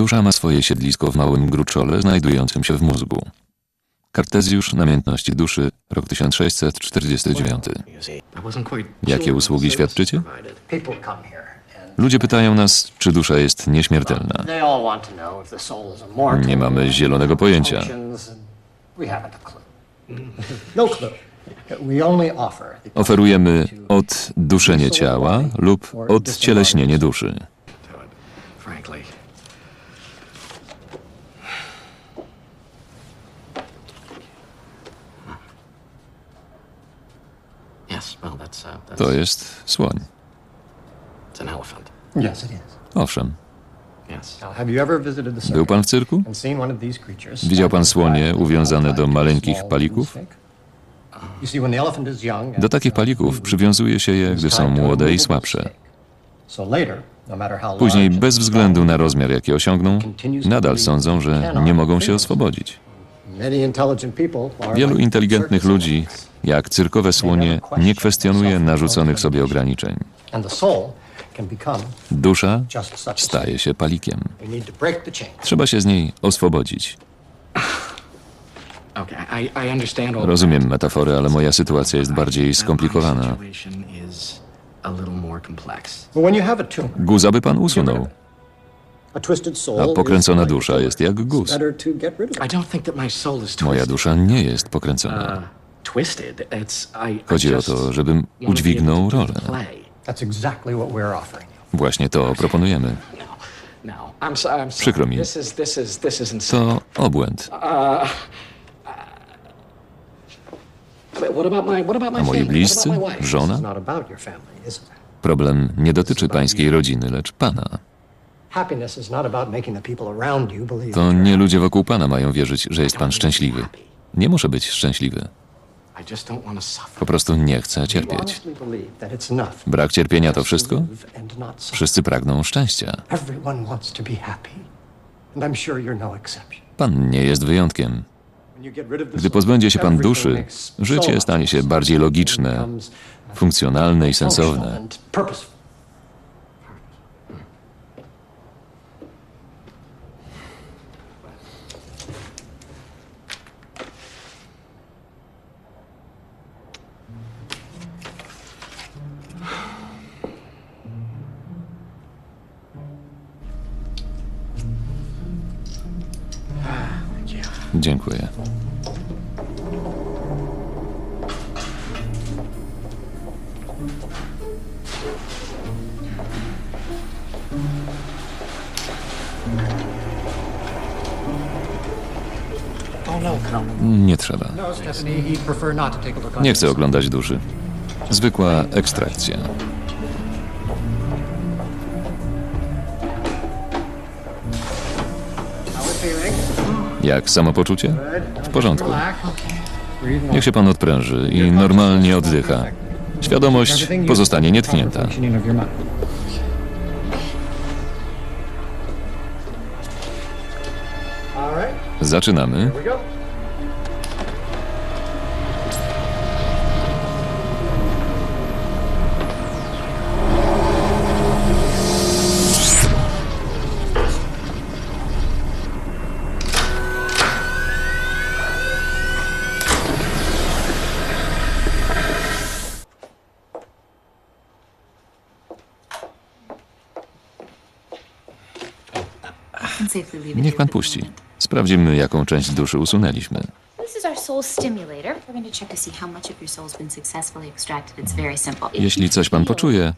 Dusza ma swoje siedlisko w małym gruczole znajdującym się w mózgu. Kartezjusz Namiętności Duszy, rok 1649. Jakie usługi świadczycie? Ludzie pytają nas, czy dusza jest nieśmiertelna. Nie mamy zielonego pojęcia. Oferujemy odduszenie ciała lub odcieleśnienie duszy. To jest słoń. Owszem. Był pan w cyrku? Widział pan słonie uwiązane do maleńkich palików? Do takich palików przywiązuje się je, gdy są młode i słabsze. No Później, bez względu na rozmiar, jaki osiągną, nadal sądzą, że nie mogą się oswobodzić. Wielu inteligentnych ludzi. Jak cyrkowe słonie, nie kwestionuje narzuconych sobie ograniczeń. Dusza staje się palikiem. Trzeba się z niej oswobodzić. Rozumiem metaforę, ale moja sytuacja jest bardziej skomplikowana. Guza by pan usunął. a pokręcona dusza jest jak guz. Moja dusza nie jest pokręcona. Uh, Chodzi o to, żebym udźwignął rolę. Właśnie to proponujemy. No, no. Przykro mi. To obłęd. About my A moi bliscy? Żona? Problem nie dotyczy pańskiej rodziny, lecz pana. To nie ludzie wokół pana mają wierzyć, że jest pan szczęśliwy. Nie muszę być szczęśliwy. Po prostu nie chcę cierpieć. Brak cierpienia to wszystko? Wszyscy pragną szczęścia. No. Pan nie jest wyjątkiem. Gdy pozbędzie się pan duszy, życie stanie się bardziej logiczne, funkcjonalne i sensowne. Look on Nie chcę oglądać duszy. Zwykła ekstrakcja. Jak samopoczucie? W porządku. Niech się pan odpręży i normalnie oddycha. Świadomość pozostanie nietknięta. Zaczynamy. Niech pan puści. Sprawdzimy, jaką część duszy usunęliśmy. This is our soul stimulator. We're going to check to see how much of your soul's been successfully extracted. It's very simple. If Jeśli coś pan poczuje,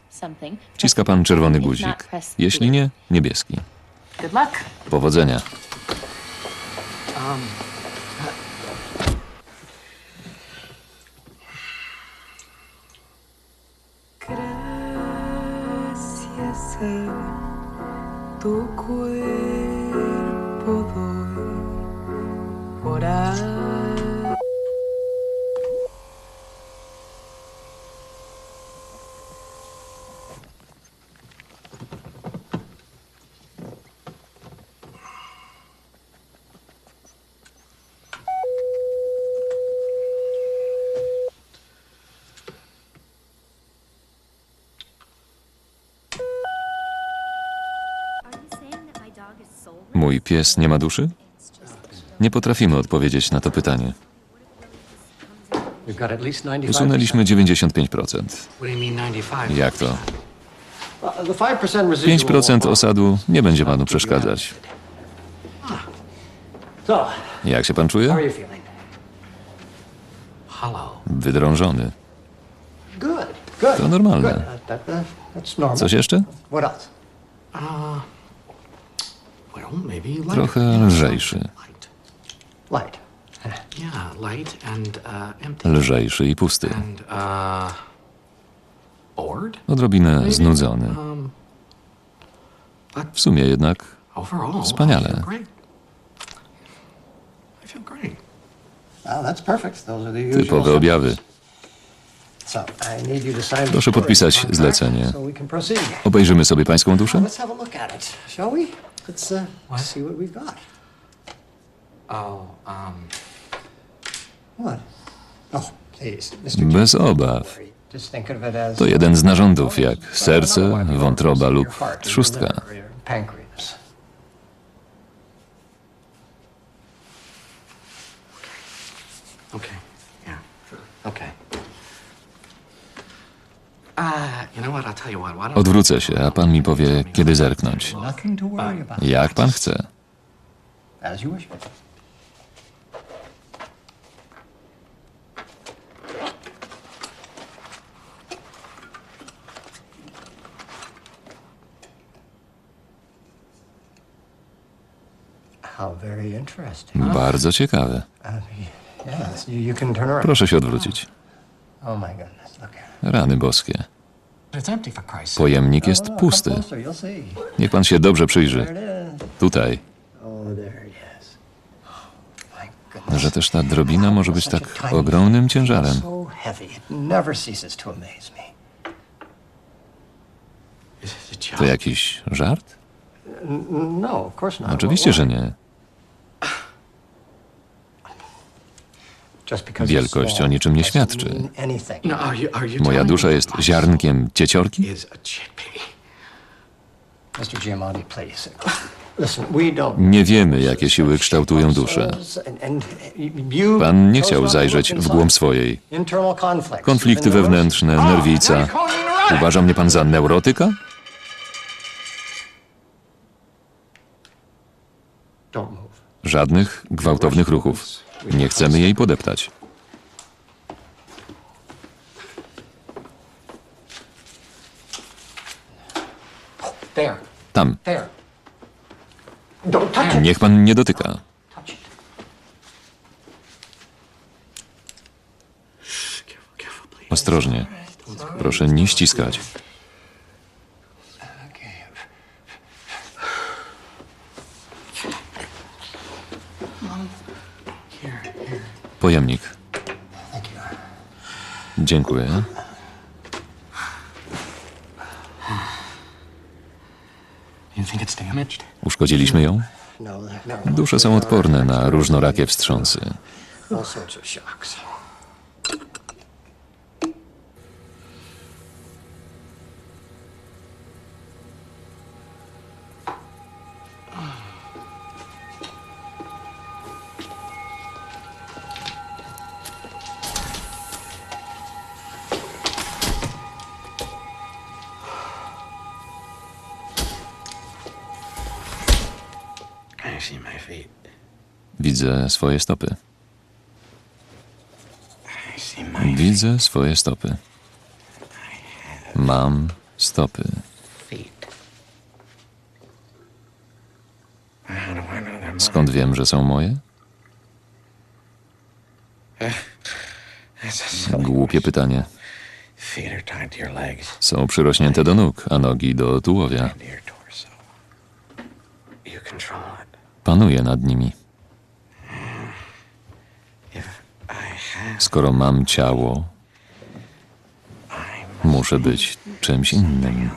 Wciska pan czerwony guzik. Jeśli nie, niebieski. Good luck. Powodzenia. Gracias tu cuerpo doy por ahí. Mój pies nie ma duszy? Nie potrafimy odpowiedzieć na to pytanie. We've got at least 95%. Usunęliśmy 95%. What do you mean 95? Jak to? Uh, The 5% residual. 5% osadu nie będzie panu przeszkadzać. So, Jak się pan czuje? Wydrążony. To normalne. Normal. Coś jeszcze? Trochę lżejszy. Uh. Lżejszy i pusty. Uh. Odrobinę znudzony. W sumie jednak Wspaniale. Usual typowe objawy. Proszę podpisać zlecenie. Obejrzymy sobie pańską duszę? Let's uh, see what we've got. Oh, um, What? Oh, please, Mr. Bez obaw. Jerry, Just think of it as To jeden z narządów, jak serce, wątroba lub trzustka. Okay. Yeah, sure. Okay. Uh, Odwrócę się, a pan mi powie, kiedy zerknąć. Jak pan chce. Bardzo ciekawe. Proszę się odwrócić. Oh. Rany boskie. Pojemnik jest pusty. Niech pan się dobrze przyjrzy. Tutaj. Że też ta drobina może być tak ogromnym ciężarem. To jakiś żart? No. Oczywiście, że nie. Wielkość o niczym nie świadczy. Moja dusza jest ziarnkiem cieciorki? Nie wiemy, jakie siły kształtują duszę. Pan nie chciał zajrzeć w głąb swojej. Konflikty wewnętrzne, nerwica. Uważa mnie pan za neurotyka? Żadnych gwałtownych ruchów. Nie chcemy jej podeptać. Tam. Niech pan nie dotyka. Ostrożnie. Proszę nie ściskać. Here, here. Pojemnik. Thank you. Dziękuję. Uszkodziliśmy ją? No, no. Dusze są odporne na różnorakie wstrząsy. Widzę swoje stopy. Widzę swoje stopy. Mam stopy. Skąd wiem, że są moje? Głupie pytanie. Są przyrośnięte do nóg, a nogi do tułowia. Panuję nad nimi. Skoro mam ciało, muszę być czymś innym.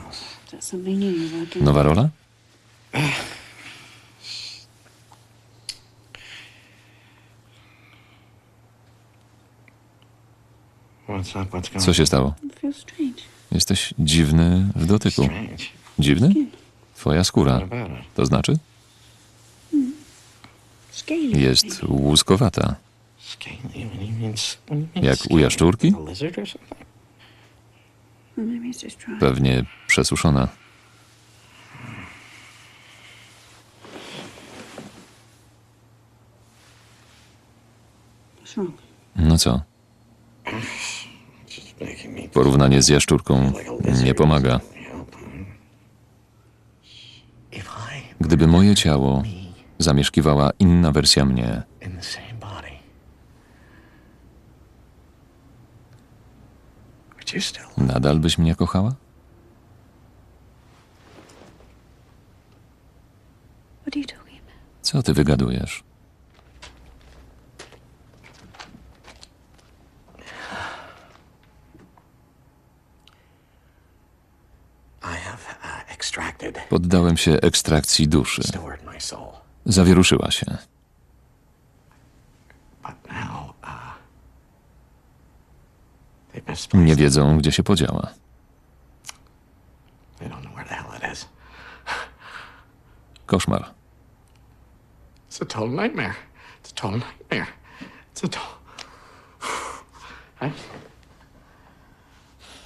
Nowa rola? Co się stało? Jesteś dziwny w dotyku. Dziwny? Twoja skóra. To znaczy? You mean Jak u jaszczurki? Pewnie przesuszona. No co, porównanie z jaszczurką nie pomaga. Gdyby moje ciało zamieszkiwała inna wersja mnie, in the same body, would you still? nadal byś mnie kochała? What are you talking about? Co ty wygadujesz? I have uh, extracted, Poddałem się ekstrakcji duszy. stored my soul, Zawieruszyła się. uh, Nie wiedzą, gdzie się podziała. Koszmar. It's a total nightmare. It's a total nightmare. It's a total. I...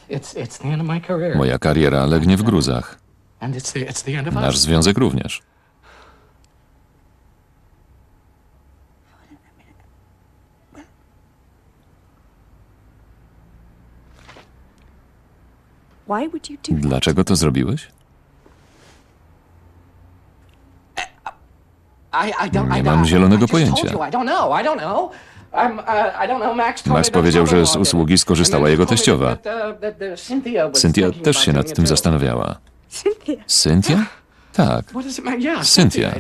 It's it's the end of my career, Moja kariera legnie w gruzach. Nasz związek również. Why would you do Dlaczego to zrobiłeś? I, I don't. Nie mam zielonego pojęcia. uh. Max, powiedział, że z usługi skorzystała jego teściowa. uh, uh, Cynthia was Cynthia thinking też się nad tym zastanawiała. Cynthia? Cynthia? Tak. Cynthia.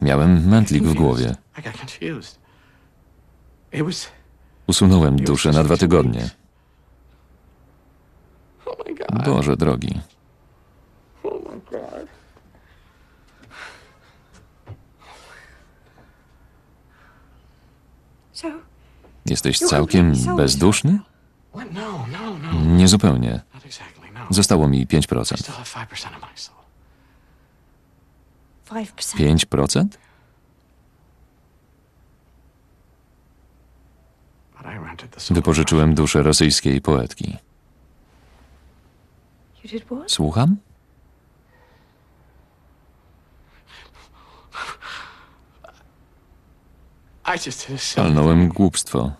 Miałem mętlik w głowie. Usunąłem duszę na dwa tygodnie. Boże drogi. Jesteś całkiem bezduszny? No, no, no. Exactly. No. Zostało mi I 5%. still have five percent of my soul. 5%. 5%? But I rented the soul. Wypożyczyłem duszę rosyjskiej poetki. Słucham? Palnąłem głupstwo.